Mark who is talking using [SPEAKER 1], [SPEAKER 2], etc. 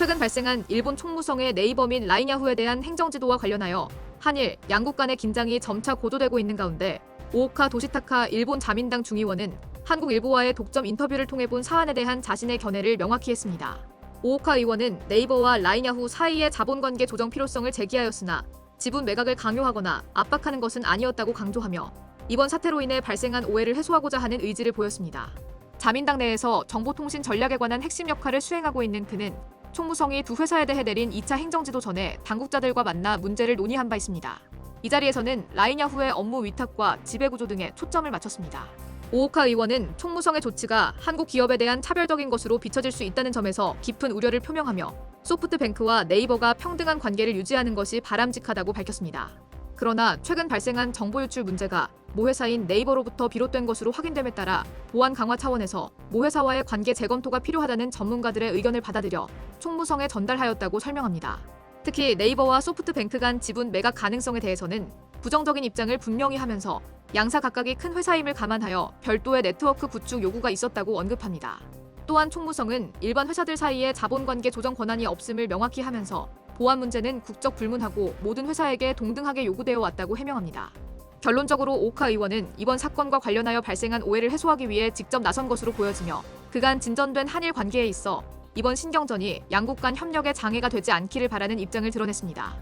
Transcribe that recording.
[SPEAKER 1] 최근 발생한 일본 총무성의 네이버 및 라인야후에 대한 행정지도와 관련하여 한일 양국 간의 긴장이 점차 고조되고 있는 가운데 오오카 도시타카 일본 자민당 중의원은 한국 일보와의 독점 인터뷰를 통해 본 사안에 대한 자신의 견해를 명확히 했습니다. 오오카 의원은 네이버와 라인야후 사이의 자본관계 조정 필요성을 제기하였으나 지분 매각을 강요하거나 압박하는 것은 아니었다고 강조하며 이번 사태로 인해 발생한 오해를 해소하고자 하는 의지를 보였습니다. 자민당 내에서 정보통신 전략에 관한 핵심 역할을 수행하고 있는 그는 총무성이 두 회사에 대해 내린 2차 행정지도 전에 당국자들과 만나 문제를 논의한 바 있습니다. 이 자리에서는 라인야후의 업무 위탁과 지배구조 등에 초점을 맞췄습니다. 오오카 의원은 총무성의 조치가 한국 기업에 대한 차별적인 것으로 비춰질 수 있다는 점에서 깊은 우려를 표명하며 소프트뱅크와 네이버가 평등한 관계를 유지하는 것이 바람직하다고 밝혔습니다. 그러나 최근 발생한 정보 유출 문제가 모 회사인 네이버로부터 비롯된 것으로 확인됨에 따라 보안 강화 차원에서 모 회사와의 관계 재검토가 필요하다는 전문가들의 의견을 받아들여 총무성에 전달하였다고 설명합니다. 특히 네이버와 소프트뱅크 간 지분 매각 가능성에 대해서는 부정적인 입장을 분명히 하면서 양사 각각이 큰 회사임을 감안하여 별도의 네트워크 구축 요구가 있었다고 언급합니다. 또한 총무성은 일반 회사들 사이에 자본관계 조정 권한이 없음을 명확히 하면서 보안 문제는 국적 불문하고 모든 회사에게 동등하게 요구되어 왔다고 해명합니다. 결론적으로 오카 의원은 이번 사건과 관련하여 발생한 오해를 해소하기 위해 직접 나선 것으로 보여지며 그간 진전된 한일 관계에 있어 이번 신경전이 양국 간 협력에 장애가 되지 않기를 바라는 입장을 드러냈습니다.